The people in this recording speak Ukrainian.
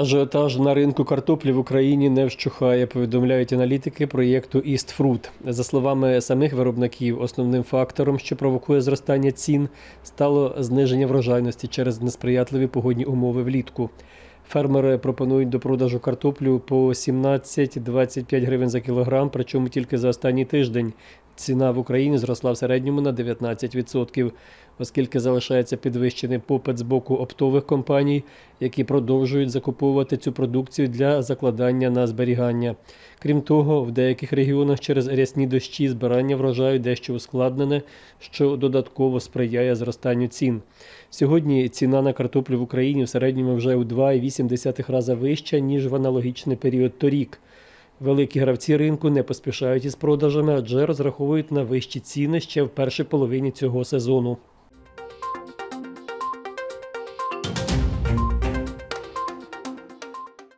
Ажіотаж на ринку картоплі в Україні не вщухає, повідомляють аналітики проєкту Fruit. За словами самих виробників, основним фактором, що провокує зростання цін, стало зниження врожайності через несприятливі погодні умови влітку. Фермери пропонують до продажу картоплю по 17-25 гривень за кілограм, причому тільки за останній тиждень. Ціна в Україні зросла в середньому на 19%, оскільки залишається підвищений попит з боку оптових компаній, які продовжують закуповувати цю продукцію для закладання на зберігання. Крім того, в деяких регіонах через рясні дощі збирання врожаю дещо ускладнене, що додатково сприяє зростанню цін. Сьогодні ціна на картоплю в Україні в середньому вже у 2,8 рази вища, ніж в аналогічний період торік. Великі гравці ринку не поспішають із продажами, адже розраховують на вищі ціни ще в першій половині цього сезону.